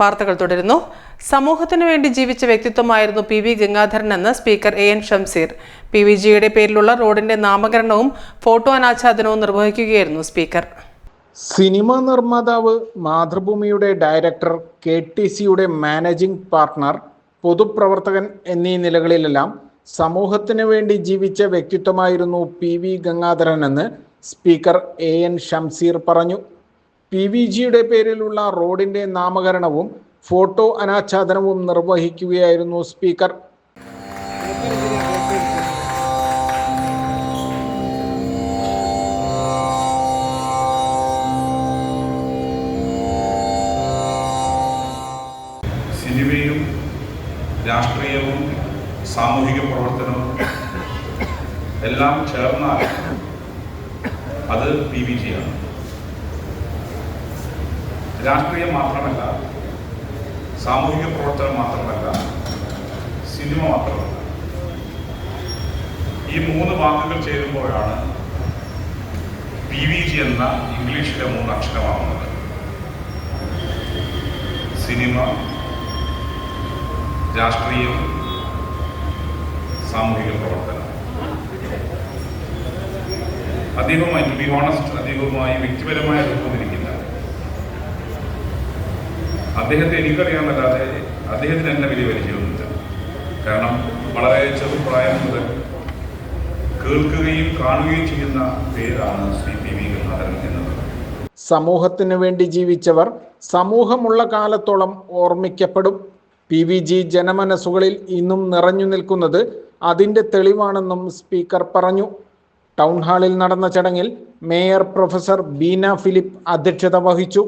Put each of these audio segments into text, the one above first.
വാർത്തകൾ തുടരുന്നു. സമൂഹത്തിനു വേണ്ടി ജീവിച്ച വ്യക്തിത്വമായിരുന്നു പി വി ഗംഗാധരൻ എന്ന് speaker A N Shamseer. P V ജിയുടെ പേരിലുള്ള റോഡിന്റെ നാമകരണവും ഫോട്ടോ അനാച്ഛാദനവും നിർവഹിക്കുകയായിരുന്നു സ്പീക്കർ. സിനിമ നിർമ്മാതാവ് മാതൃഭൂമിയുടെ ഡയറക്ടർ കെ ടി സിയുടെ മാനേജിംഗ് പാർട്ട്ണർ പൊതുപ്രവർത്തകൻ എന്നീ നിലകളിലെല്ലാം സമൂഹത്തിനു വേണ്ടി ജീവിച്ച വ്യക്തിത്വമായിരുന്നു പി വി ഗംഗാധരൻ എന്ന് സ്പീക്കർ എ എൻ ഷംസീർ പറഞ്ഞു. പി വി ജിയുടെ പേരിലുള്ള റോഡിന്റെ നാമകരണവും ഫോട്ടോ അനാച്ഛാദനവും നിർവഹിക്കുകയായിരുന്നു സ്പീക്കർ. സിനിമയും രാഷ്ട്രീയവും സാമൂഹിക പ്രവർത്തനവും എല്ലാം ചേർന്നാൽ അത് പി വി ജിയാണ് രാഷ്ട്രീയം മാത്രമല്ല സാമൂഹിക പ്രവർത്തനം മാത്രമല്ല സിനിമ മാത്രമല്ല. ഈ മൂന്ന് വാക്കുകൾ ചേരുമ്പോഴാണ് പി വി ജി എന്ന ഇംഗ്ലീഷിലെ മൂന്ന് അക്ഷരമാകുന്നത് സിനിമ രാഷ്ട്രീയം സാമൂഹിക പ്രവർത്തനം. ടു ബി ഓണസ്റ്റ് അദ്ദേഹവുമായി വ്യക്തിപരമായ അടുപ്പമിരിക്കില്ല അദ്ദേഹത്തെ എനിക്കറിയാമല്ലാതെ അദ്ദേഹത്തിന് എന്നെ വലിയ പരിചയമൊന്നുമില്ല കാരണം വളരെ ചെറുപ്രായം മുതൽ കേൾക്കുകയും കാണുകയും ചെയ്യുന്ന പേരാണ് ശ്രീ പി വി ഗംഗാധരൻ എന്നത്. സമൂഹത്തിന് വേണ്ടി ജീവിച്ചവർ സമൂഹമുള്ള കാലത്തോളം ഓർമ്മിക്കപ്പെടും. പി വി ജി ജനമനസ്സുകളിൽ ഇന്നും നിറഞ്ഞു നിൽക്കുന്നത് അതിന്റെ തെളിവാണെന്നും സ്പീക്കർ പറഞ്ഞു. ടൗൺ ഹാളിൽ നടന്ന ചടങ്ങിൽ മേയർ പ്രൊഫസർ ബീന ഫിലിപ്പ് അധ്യക്ഷത വഹിച്ചു.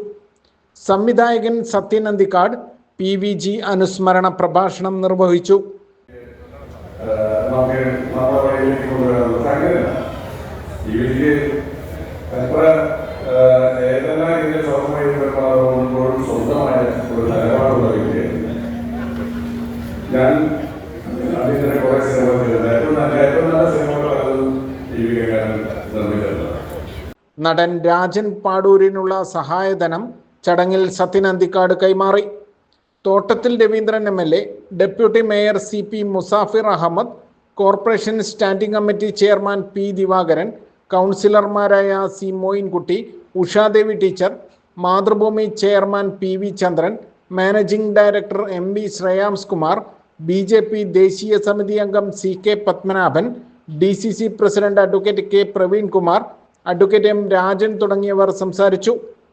സംവിധായകൻ Sathyan Anthikad P V G അനുസ്മരണ പ്രഭാഷണം നിർവഹിച്ചു. ഞാൻ കുറെ സിനിമ ഏറ്റവും നല്ല ഏറ്റവും നല്ല നിർമ്മിച്ചിട്ടുള്ളത് നടൻ രാജൻ പാടൂരിനുള്ള സഹായധനം ചടങ്ങിൽ സത്യൻ അന്തിക്കാട് കൈമാറി. Thottathil Raveendran M L A deputy mayor C P Musafir Ahammed corporation standing committee chairman P Divakaran കൗൺസിലർമാരായ C Moinkutty Ushadevi teacher Mathrubhumi chairman P V Chandran managing director M V Shreyams Kumar B J P ദേശീയ സമിതി അംഗം C K Padmanabhan D C C president advocate K Praveen Kumar advocate M Rajan തുടങ്ങിയവർ സംസാരിച്ചു.